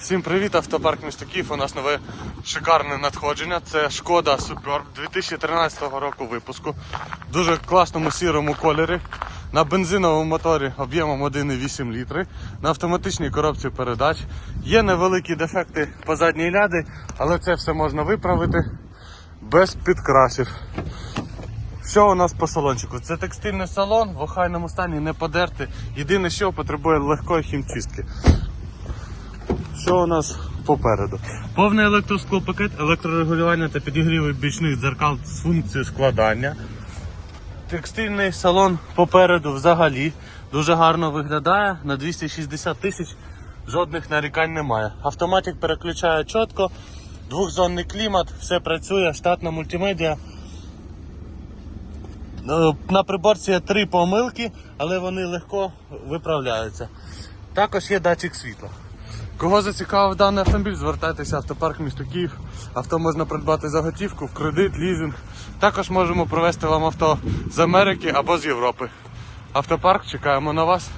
Всім привіт, автопарк місто Київ. У нас нове шикарне надходження. Це Шкода Superb 2013 року випуску. Дуже класному сірому кольорі. На бензиновому моторі об'ємом 1,8 літри, на автоматичній коробці передач. Є невеликі дефекти по задній ляди, але це все можна виправити без підкрасів. Що у нас по салончику? Це текстильний салон, в охайному стані не подерти. Єдине, що потребує легкої хімчистки. Що у нас попереду? Повний електросклопакет, електрорегулювання та підігріви бічних дзеркал з функцією складання. Текстильний салон попереду взагалі дуже гарно виглядає. На 260 тисяч жодних нарікань немає. Автоматик переключає чітко, двохзонний клімат, все працює, штатна мультимедіа. Е, На приборці є три помилки, але вони легко виправляються. Також є датчик світла. Кого зацікавив даний автомобіль, звертайтеся в автопарк місто Київ. Авто можна придбати за готівку, в кредит, лізинг. Також можемо привезти вам авто з Америки або з Європи. Автопарк, чекаємо на вас.